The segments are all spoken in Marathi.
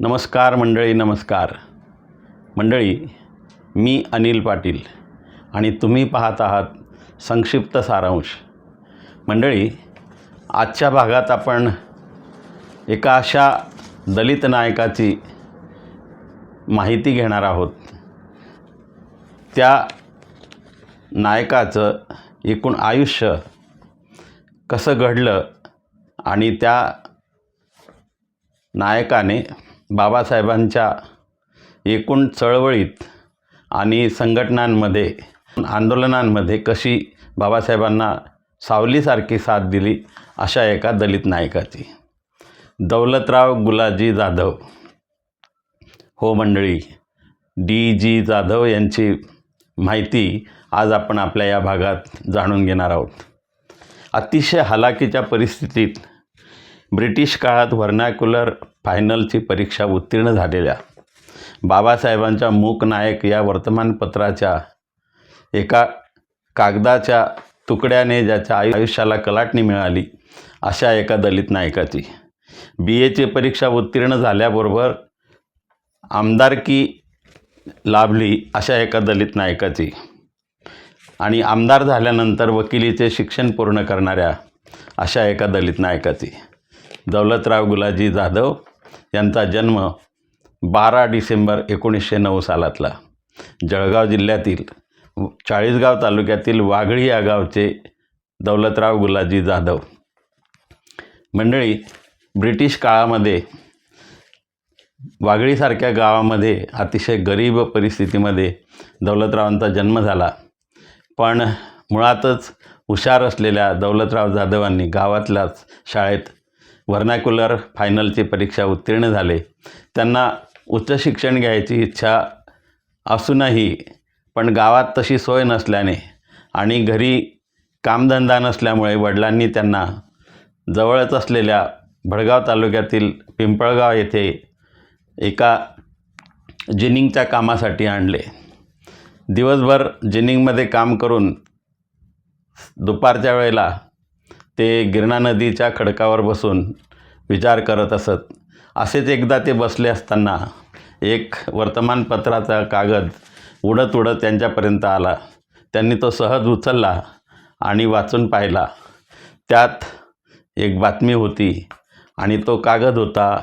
नमस्कार मंडळी नमस्कार. मंडळी मी अनिल पाटील आणि तुम्ही पाहत आहात संक्षिप्त सारांश. मंडळी आजच्या भागात आपण एका अशा दलित नायकाची माहिती घेणार आहोत. त्या नायकाचं एकूण आयुष्य कसं घडलं आणि त्या नायकाने बाबासाहेबांच्या एकूण चळवळीत आणि संघटनांमध्ये आंदोलनांमध्ये कशी बाबासाहेबांना सावलीसारखी साथ दिली अशा एका दलित नायकाची. दौलतराव गुलाजी जाधव. हो मंडळी डी जी जाधव यांची माहिती आज आपण आपल्या या भागात जाणून घेणार आहोत. अतिशय हलाखीच्या परिस्थितीत ब्रिटिश काळात व्हर्नॅक्युलर फायनलची परीक्षा उत्तीर्ण झालेल्या. बाबासाहेबांच्या मूक नायक या वर्तमानपत्राच्या एका कागदाच्या तुकड्याने ज्याच्या आयु आयुष्याला कलाटणी मिळाली अशा एका दलित नायकाची. बी एची परीक्षा उत्तीर्ण झाल्याबरोबर आमदारकी लाभली अशा एका दलित नायकाची. आणि आमदार झाल्यानंतर वकिलीचे शिक्षण पूर्ण करणाऱ्या अशा एका दलित नायकाची. दौलतराव गुलाजी जाधव यांचा जन्म बारा डिसेंबर एकोणीसशे नऊ सालातला. जळगाव जिल्ह्यातील चाळीसगाव तालुक्यातील वाघळी या गावचे दौलतराव गुलाजी जाधव. मंडळी ब्रिटिश काळामध्ये वाघळीसारख्या गावामध्ये अतिशय गरीब परिस्थितीमध्ये दौलतरावांचा जन्म झाला. पण मुळातच हुशार असलेल्या दौलतराव जाधवांनी गावातल्याच शाळेत व्हर्नाक्युलर फायनलची परीक्षा उत्तीर्ण झाले. त्यांना उच्च शिक्षण घ्यायची इच्छा असूनही पण गावात तशी सोय नसल्याने आणि घरी कामधंदा नसल्यामुळे वडिलांनी त्यांना जवळच असलेल्या भडगाव तालुक्यातील पिंपळगाव येथे एका जिनिंगच्या कामासाठी आणले. दिवसभर जिनिंगमध्ये काम करून दुपारच्या वेळेला ते गिरणा नदीच्या खडकावर बसून विचार करत असत. असेच एकदा ते बसले असताना एक वर्तमानपत्राचा कागद उडत उडत त्यांच्यापर्यंत आला. त्यांनी तो सहज उचलला आणि वाचून पाहिला. त्यात एक बातमी होती आणि तो कागद होता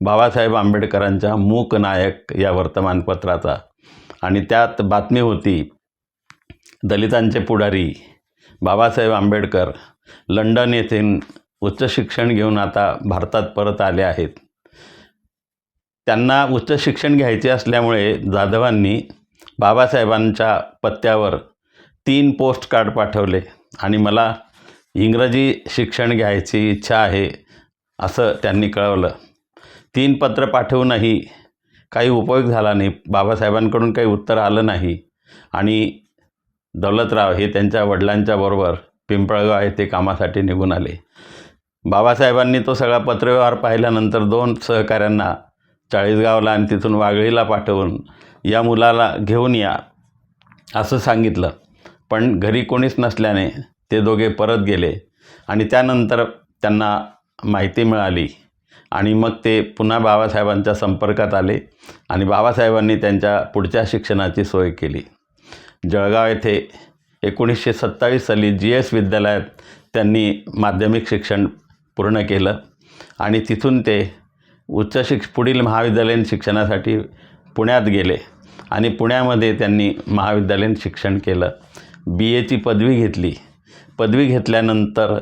बाबासाहेब आंबेडकरांच्या मूक नायक या वर्तमानपत्राचा. आणि त्यात बातमी होती दलितांचे पुढारी बाबासाहेब आंबेडकर लंडन येथे उच्च शिक्षण घेऊन आता भारतात परत आले आहेत. त्यांना उच्च शिक्षण घ्यायचे असल्यामुळे जाधवांनी बाबासाहेबांच्या पत्त्यावर तीन पोस्ट कार्ड पाठवले आणि मला इंग्रजी शिक्षण घ्यायची इच्छा आहे असं त्यांनी कळवलं. तीन पत्र पाठवूनही काही उपयोग झाला नाही. बाबासाहेबांकडून काही उत्तर आलं नाही. आणि दौलतराव हे त्यांच्या वडिलांच्या बरोबर पिंपळगाव येथे कामासाठी निघून आले. बाबासाहेबांनी तो सगळा पत्रव्यवहार पाहिल्यानंतर दोन सहकाऱ्यांना चाळीसगावला आणि तिथून वागळीला पाठवून या मुलाला घेऊन या असं सांगितलं. पण घरी कोणीच नसल्याने ते दोघे परत गेले आणि त्यानंतर त्यांना माहिती मिळाली आणि मग ते पुन्हा बाबासाहेबांच्या संपर्कात आले आणि बाबासाहेबांनी त्यांच्या पुढच्या शिक्षणाची सोय केली. जळगाव येथे एकोणीसशे सत्तावीस साली जी एस विद्यालयात त्यांनी माध्यमिक शिक्षण पूर्ण केलं. आणि तिथून ते उच्च शिक्ष पुढील महाविद्यालयीन शिक्षणासाठी पुण्यात गेले. आणि पुण्यामध्ये त्यांनी महाविद्यालयीन शिक्षण केलं. बी एची पदवी घेतली. पदवी घेतल्यानंतर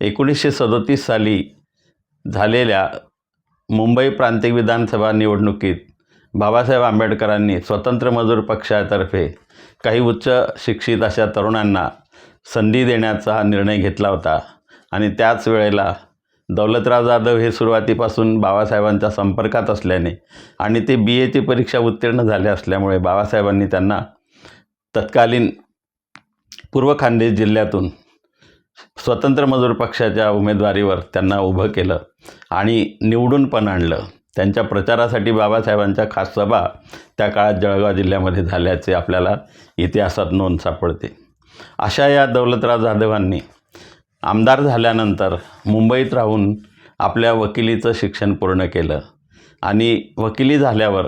एकोणीसशे सदोतीस साली झालेल्या मुंबई प्रांतिक विधानसभा निवडणुकीत बाबासाहेब आंबेडकरांनी स्वतंत्र मजूर पक्षातर्फे काही उच्च शिक्षित अशा तरुणांना संधी देण्याचा निर्णय घेतला होता. आणि त्याच वेळेला दौलतराव जाधव हे सुरुवातीपासून बाबासाहेबांच्या संपर्कात असल्याने आणि ते बी एची परीक्षा उत्तीर्ण झाले असल्यामुळे बाबासाहेबांनी त्यांना तत्कालीन पूर्व खानदेश जिल्ह्यातून स्वतंत्र मजूर पक्षाच्या उमेदवारीवर त्यांना उभं केलं आणि निवडून पण आणलं. त्यांच्या प्रचारासाठी बाबासाहेबांच्या खास सभा त्या काळात जळगाव जिल्ह्यामध्ये झाल्याचे आपल्याला इतिहासात नोंद सापडते. अशा या दौलतराव जाधवांनी आमदार झाल्यानंतर मुंबईत राहून आपल्या वकिलीचं शिक्षण पूर्ण केलं आणि वकिली झाल्यावर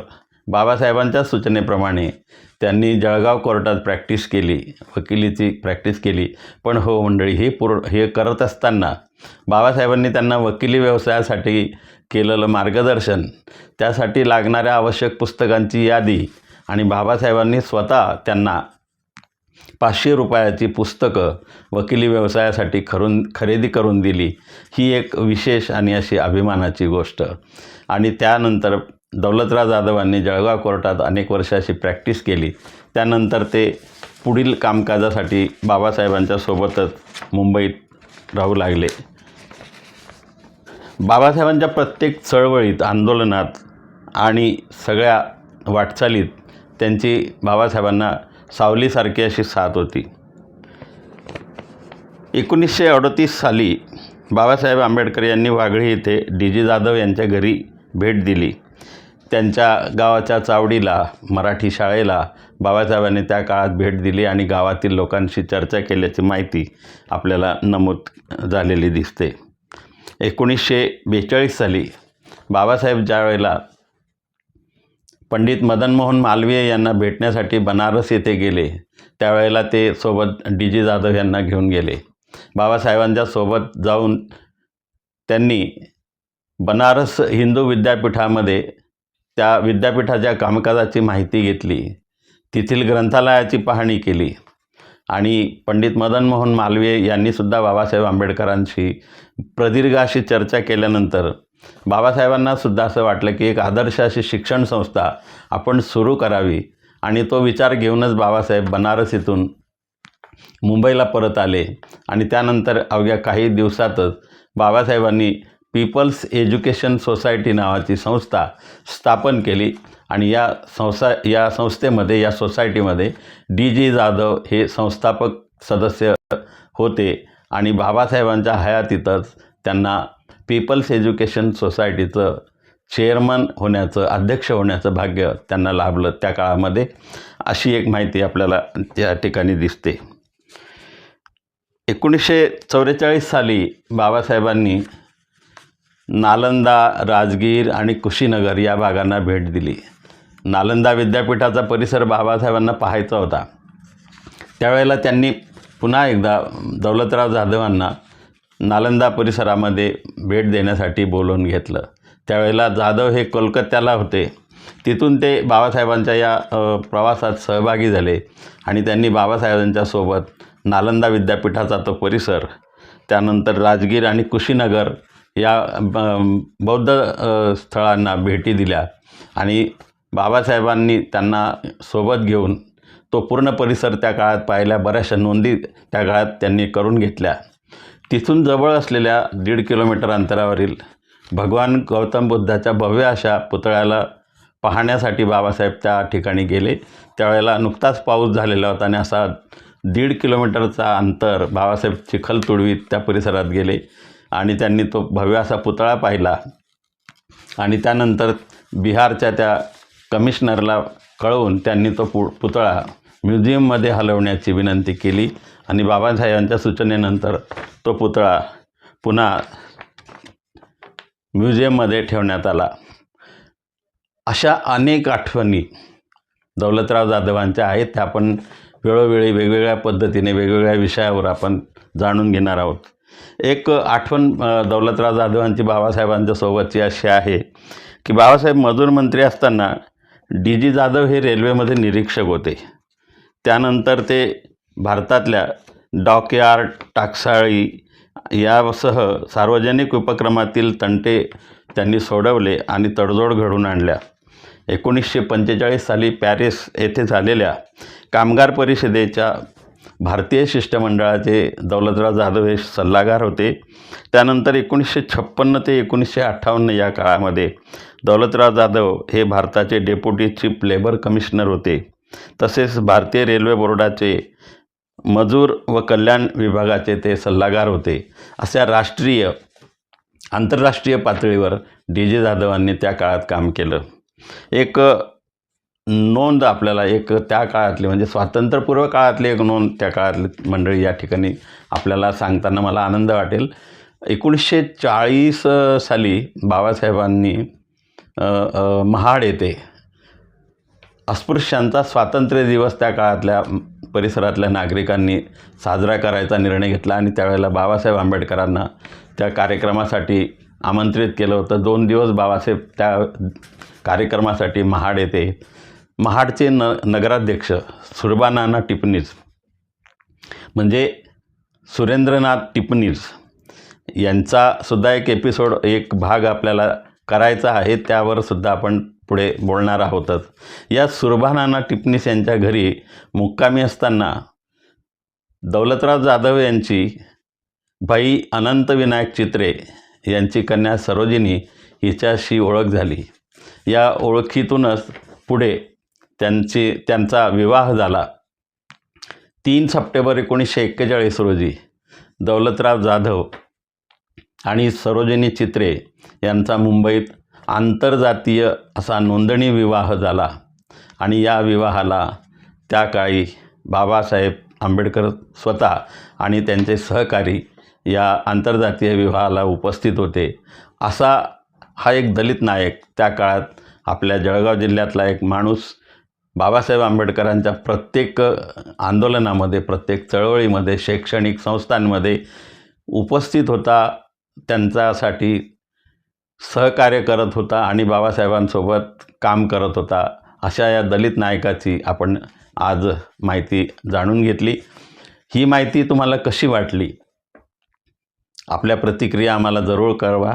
बाबासाहेबांच्या सूचनेप्रमाणे त्यांनी जळगाव कोर्टात प्रॅक्टिस केली वकिलीची प्रॅक्टिस केली. पण हो मंडळी हे पूर हे करत असताना बाबासाहेबांनी त्यांना वकिली व्यवसायासाठी केलेलं मार्गदर्शन त्यासाठी लागणाऱ्या आवश्यक पुस्तकांची यादी आणि बाबासाहेबांनी स्वतः त्यांना पाचशे रुपयाची पुस्तकं वकिली व्यवसायासाठी खरून खरेदी करून दिली. ही एक विशेष आणि अशी अभिमानाची गोष्ट. आणि त्यानंतर दौलतराव जाधवांनी जळगाव कोर्टात अनेक वर्ष अशी प्रॅक्टिस केली. त्यानंतर ते पुढील कामकाजासाठी बाबासाहेबांच्या सोबतच मुंबईत राहू लागले. बाबासाहेबांच्या प्रत्येक चळवळीत आंदोलनात आणि सगळ्या वाटचालीत त्यांची बाबासाहेबांना सावलीसारखी अशी साथ होती. एकोणीसशे अडतीस साली बाबासाहेब आंबेडकर यांनी वाघळी येथे डी जी जाधव यांच्या घरी भेट दिली. त्यांच्या गावाच्या चावडीला मराठी शाळेला बाबासाहेबांनी त्या काळात भेट दिली आणि गावातील लोकांशी चर्चा केल्याची माहिती आपल्याला नमूद झालेली दिसते. एकोणीसशे बेचाळीस साली बाबासाहेब ज्यावेळेला पंडित मदन मोहन मालवीय यांना भेटण्यासाठी बनारस येथे गेले त्यावेळेला ते सोबत डी जी जाधव यांना घेऊन गेले. बाबासाहेबांच्या सोबत जाऊन त्यांनी बनारस हिंदू विद्यापीठामध्ये त्या विद्यापीठाच्या कामकाजाची माहिती घेतली. तेथील ग्रंथालयाची पाहणी केली. आणि पंडित मदन मोहन मालवीय यांनीसुद्धा बाबासाहेब आंबेडकरांशी प्रदीर्घ अशी चर्चा केल्यानंतर बाबासाहेबांनासुद्धा असं वाटलं की एक आदर्श अशी शिक्षण संस्था आपण सुरू करावी आणि तो विचार घेऊनच बाबासाहेब बनारस इथून मुंबईला परत आले. आणि त्यानंतर अवघ्या काही दिवसातच बाबासाहेबांनी पीपल्स एज्युकेशन सोसायटी नावाची संस्था स्थापन केली आणि या संस्था या संस्थेमध्ये या सोसायटीमध्ये डी जी जाधव हे संस्थापक सदस्य होते आणि बाबासाहेबांच्या हयातीतच त्यांना पीपल्स एज्युकेशन सोसायटीचं चेअरमन होण्याचं अध्यक्ष होण्याचं भाग्य त्यांना लाभलं त्या काळामध्ये. अशी एक माहिती आपल्याला त्या ठिकाणी दिसते. एकोणीसशे चौवेचाळीस साली बाबासाहेबांनी नालंदा राजगीर आणि कुशीनगर या भागांना भेट दिली. नालंदा विद्यापीठाचा परिसर बाबासाहेबांना पाहायचा होता. त्यावेळेला त्यांनी पुन्हा एकदा दौलतराव जाधवांना नालंदा परिसरामध्ये भेट देण्यासाठी बोलवून घेतलं. त्यावेळेला जाधव हे कोलकात्याला होते. तिथून ते बाबासाहेबांच्या या प्रवासात सहभागी झाले आणि त्यांनी बाबासाहेबांच्या सोबत नालंदा विद्यापीठाचा तो परिसर त्यानंतर राजगीर आणि कुशीनगर या ब- बौद्ध स्थळांना भेटी दिल्या आणि बाबासाहेबांनी त्यांना सोबत घेऊन तो पूर्ण परिसर त्या काळात पाहिल्या बऱ्याचशा नोंदी त्या काळात त्यांनी करून घेतल्या. तिथून जवळ असलेल्या दीड किलोमीटर अंतरावरील भगवान गौतम बुद्धाच्या भव्य अशा पुतळ्याला पाहण्यासाठी बाबासाहेब त्या ठिकाणी गेले. त्यावेळेला नुकताच पाऊस झालेला होता आणि असा दीड किलोमीटरचा अंतर बाबासाहेब चिखल तुडवीत त्या परिसरात गेले. आणि त्यांनी तो भव्य असा पुतळा पाहिला. आणि त्यानंतर बिहारच्या त्या कमिशनरला कळवून त्यांनी तो पु पुतळा म्युझियममध्ये हलवण्याची विनंती केली आणि बाबासाहेबांच्या सूचनेनंतर तो पुतळा पुन्हा म्युझियममध्ये ठेवण्यात आला. अशा अनेक आठवणी दौलतराव जाधवांच्या आहेत त्या आपण वेळोवेळी वेगवेगळ्या पद्धतीने वेगवेगळ्या विषयावर आपण जाणून घेणार आहोत. एक आठवण दौलतराव जाधव जाधवांची बाबासाहेबांच्या सोबतची अशी आहे की बाबासाहेब मजूर मंत्री असताना डी जी जाधव हे रेल्वेमध्ये निरीक्षक होते. त्यानंतर ते भारतातल्या डॉकयार्ड टाकसाळी यासह सार्वजनिक उपक्रमातील तंटे त्यांनी सोडवले आणि तडजोड घडवून आणल्या. एकोणीसशे पंचेचाळीस साली पॅरिस येथे झालेल्या कामगार परिषदेच्या भारतीय शिष्टमंडळाचे दौलतराव जाधव हे सल्लागार होते. त्यानंतर एकोणीसशे छप्पन्न ते एकोणीसशे अठ्ठावन्न या काळामध्ये दौलतराव जाधव हे भारताचे डेप्युटी चीफ लेबर कमिशनर होते. तसेच भारतीय रेल्वे बोर्डाचे मजूर व कल्याण विभागाचे ते सल्लागार होते. अशा राष्ट्रीय आंतरराष्ट्रीय पातळीवर डी जे जाधवांनी त्या काळात काम केलं. एक नोंद आपल्याला एक त्या काळातली म्हणजे स्वातंत्र्यपूर्व काळातली एक नोंद त्या काळातली मंडळी या ठिकाणी आपल्याला सांगताना मला आनंद वाटेल. एकोणीसशे चाळीस साली बाबासाहेबांनी महाड येथे अस्पृश्यांचा स्वातंत्र्य दिवस त्या काळातल्या परिसरातल्या नागरिकांनी साजरा करायचा निर्णय घेतला आणि त्यावेळेला बाबासाहेब आंबेडकरांना त्या कार्यक्रमासाठी आमंत्रित केलं होतं. दोन दिवस बाबासाहेब त्या कार्यक्रमासाठी महाड येथे महाडचे न नगराध्यक्ष सुरबानाना टिपणीस. म्हणजे सुरेंद्रनाथ टिपणीस यांचा सुद्धा एक एपिसोड एक भाग आपल्याला करायचा आहे त्यावर सुद्धा आपण पुढे बोलणार आहोतच. या सुरभानाना टिपणीस यांच्या घरी मुक्कामी असताना दौलतराव जाधव यांची भाई अनंत विनायक चित्रे यांची कन्या सरोजिनी हिच्याशी ओळख झाली. या ओळखीतूनच पुढे त्यांची त्यांचा विवाह झाला. तीन सप्टेंबर एकोणीसशे एक्केचाळीस रोजी दौलतराव जाधव आणि सरोजिनी चित्रे यांचा मुंबईत आंतरजातीय असा नोंदणी विवाह झाला आणि या विवाहाला त्या काळी बाबासाहेब आंबेडकर स्वतः आणि त्यांचे सहकारी या आंतरजातीय विवाहाला उपस्थित होते. असा हा एक दलित नायक त्या काळात आपल्या जळगाव जिल्ह्यातला एक माणूस बाबासाहेब आंबेडकरांच्या प्रत्येक आंदोलनामध्ये प्रत्येक चळवळीमध्ये शैक्षणिक संस्थांमध्ये उपस्थित होता त्यांच्यासाठी सहकार्य करत होता आणि बाबासाहेबांसोबत काम करत होता. अशा या दलित नायकाची आपण आज माहिती जाणून घेतली. ही माहिती तुम्हाला कशी वाटली? आपल्या प्रतिक्रिया आम्हाला जरूर कळवा.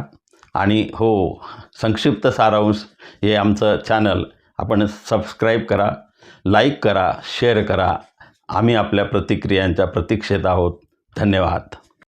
आणि हो संक्षिप्त सारांश हे आमचं चॅनल आपण सबस्क्राईब करा लाईक करा शेअर करा. आम्ही आपल्या प्रतिक्रियांच्या प्रतीक्षेत आहोत. धन्यवाद.